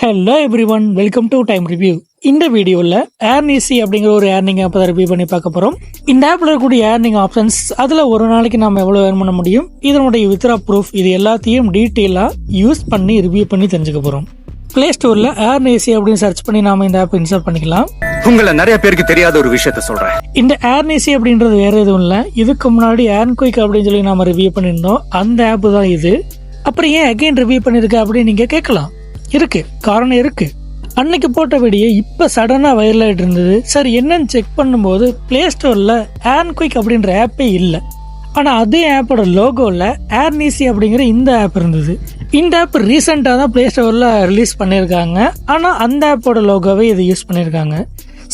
Hello everyone welcome to time review இந்த வீடியோவில் ஏர்னிசி அப்படிங்கிற ஒரு ஏர்னிங் ஆப்பை ரிவ்யூ பண்ணி பார்க்க போகிறோம் இந்த ஆப்பில் இருக்கக்கூடிய ஏர்னிங் ஆப்ஷன்ஸ் அதில் ஒரு நாளைக்கு நம்ம எவ்வளோ ஏர்ன் பண்ண முடியும் இதனுடைய வித்ரா ப்ரூஃப் இது எல்லாத்தையும் டீட்டெயிலாக யூஸ் பண்ணி ரிவ்யூ பண்ணி தெரிஞ்சுக்க போகிறோம் ப்ளே ஸ்டோரில் ஏர்னிசி அப்படின்னு சர்ச் பண்ணி நாம இந்த ஆப் இன்ஸ்டால் பண்ணிக்கலாம். உங்களை நிறைய பேருக்கு தெரியாத ஒரு விஷயத்த சொல்றேன். இந்த ஏர்னிசி அப்படின்றது வேற எதுவும் இல்லை. இதுக்கு முன்னாடி ஏர்ன்குயிக் அப்படின்னு சொல்லி நாம ரிவ்யூ பண்ணியிருந்தோம். அந்த ஆப் தான் இது. அப்புறம் ஏன் அகைன் ரிவ்யூ பண்ணிருக்க அப்படின்னு நீங்க கேட்கலாம். இருக்கு காரணம் இருக்கு. அன்னைக்கு போட்ட வெடியை இப்போ சடனாக வைரல் ஆகிட்டு இருந்தது. சரி என்னன்னு செக் பண்ணும்போது ப்ளே ஸ்டோரில் ஏர்ன்குயிக் அப்படின்ற ஆப்பே இல்லை. ஆனால் அதே ஆப்போட லோகோவில் ஏர்னிசி அப்படிங்கிற இந்த ஆப் இருந்தது. இந்த ஆப் ரீசெண்டாக தான் ப்ளே ஸ்டோரில் ரிலீஸ் பண்ணியிருக்காங்க. ஆனால் அந்த ஆப்போட லோகோவே இதை யூஸ் பண்ணியிருக்காங்க.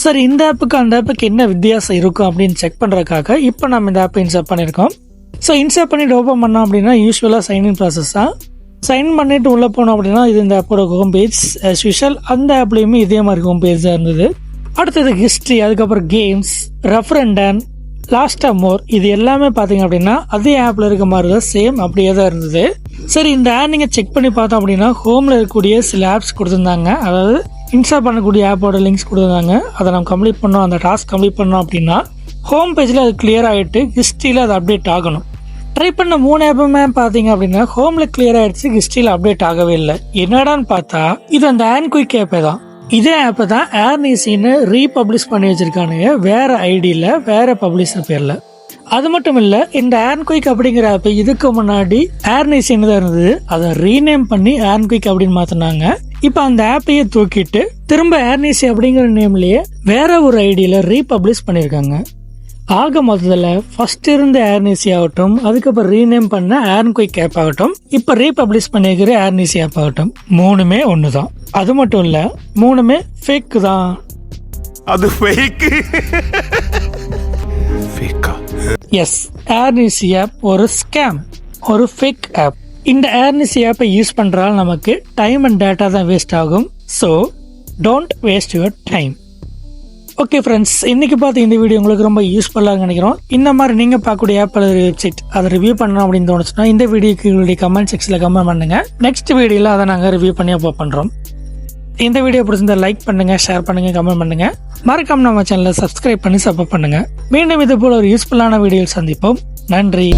சரி இந்த ஆப்புக்கு அந்த ஆப்புக்கு என்ன வித்தியாசம் இருக்கும் அப்படின்னு செக் பண்ணுறதுக்காக இப்போ நம்ம இந்த ஆப்பை இன்ஸ்டால் பண்ணியிருக்கோம். ஸோ இன்ஸ்டால் பண்ணிட்டு ஓப்பன் பண்ணோம் அப்படின்னா யூஸ்வலாக சைன்இன் ப்ராசஸ் தான் சைன் பண்ணிட்டு உள்ளே போனோம் அப்படின்னா இது இந்த ஆப்போட ஹோம் பேஜ் ஸ்பெஷல் அந்த ஆப்லேயுமே இதே மாதிரி ஹோம் பேஜ் தான் இருந்தது. அடுத்தது ஹிஸ்ட்ரி அதுக்கப்புறம் கேம்ஸ் ரெஃபரண்டன் லாஸ்ட் மோர் இது எல்லாமே பார்த்தீங்க அப்படின்னா அதே ஆப்பில் இருக்க மாதிரி தான் சேம் அப்படியே தான் இருந்தது. சரி இந்த ஆப் நீங்கள் செக் பண்ணி பார்த்தோம் அப்படின்னா ஹோமில் இருக்கக்கூடிய சில ஆப்ஸ் கொடுத்துருந்தாங்க. அதாவது இன்ஸ்டால் பண்ணக்கூடிய ஆப்போட லிங்க்ஸ் கொடுத்துருந்தாங்க. அதை நம்ம கம்ப்ளீட் பண்ணோம். அந்த டாஸ்க் கம்ப்ளீட் பண்ணோம் அப்படின்னா ஹோம் பேஜில் அது கிளியர் ஆகிட்டு ஹிஸ்ட்ரியில் அது அப்டேட் ஆகணும். ட்ரை பண்ண மூணு ஆப்புமே பார்த்தீங்க அப்படின்னா ஹோமில் கிளியர் ஆயிடுச்சு ஹிஸ்ட்ரியில் அப்டேட் ஆகவே இல்லை. என்னடான்னு பார்த்தா இது அந்த ஆன் குயிக் ஆப்பே தான். இதே ஆப்பை தான் ஏர்னிசின்னு ரீபப்ளிஷ் பண்ணி வச்சிருக்கானுங்க. வேற ஐடியில் வேற பப்ளிஷர் பேரில். அது மட்டும் இல்லை இந்த ஏர்ன்குயிக் அப்படிங்கிற ஆப் இதுக்கு முன்னாடி ஏர்னிசின்னு தான் இருந்தது. அதை ரீநேம் பண்ணி ஏர்ன்குயிக் அப்படின்னு மாற்றினாங்க இப்போ அந்த ஆப்பையே தூக்கிட்டு திரும்ப ஏர்னிசி அப்படிங்கிற நேம்லயே வேற ஒரு ஐடியில் ரீபப்ளிஷ் பண்ணியிருக்காங்க ஆக மொத்தத்தில் ஃபர்ஸ்ட் இருந்த ஏர்னிசி ஆகட்டும் அதுக்கப்புறம் ரீநேம் பண்ண ஏர்ன்குயிக் ஆப் ஆகட்டும் இப்போ ரீபப்ளிஷ் பண்ணியிருக்கிற ஏர்னிசி ஆப் ஆகட்டும் மூணுமே ஒன்று தான் அது மட்டும் இல்லை மூணுமே ஃபேக் தான். அது ஃபேக் ஃபேக்கா எஸ் ஏர்னிசி ஆப் ஒரு ஸ்கேம் ஒரு ஃபேக் ஆப் இந்த ஏர்னிசி ஆப்பை யூஸ் பண்ணுறால் நமக்கு டைம் அண்ட் டேட்டா தான் வேஸ்ட் ஆகும். So don't waste your time okay friends இன்னைக்கு பார்த்து இந்த வீடியோ உங்களுக்கு ரொம்ப யூஸ்ஃபுல்லாக நினைக்கிறோம். இந்த மாதிரி நீங்கள் பார்க்கக்கூடிய ஆப் அல்லது வெப்சைட் அதை ரிவ்யூ பண்ணணும் அப்படின்னு தோணுச்சுன்னா இந்த வீடியோக்கு உங்களுடைய கமெண்ட் செக்ஷனில் கமெண்ட் பண்ணுங்கள் நெக்ஸ்ட் வீடியோவில் அதை நாங்கள் ரிவ்யூ பண்ணி அப்போ பண்ணுறோம் இந்த வீடியோ பிடிச்சிருந்தா லைக் பண்ணுங்கள் ஷேர் பண்ணுங்கள் கமெண்ட் பண்ணுங்கள் மறக்காம நம்ம சேனலை சப்ஸ்கிரைப் பண்ணி சப்போர்ட் பண்ணுங்கள் மீண்டும் இது போல ஒரு யூஸ்ஃபுல்லான வீடியோ சந்திப்போம். நன்றி.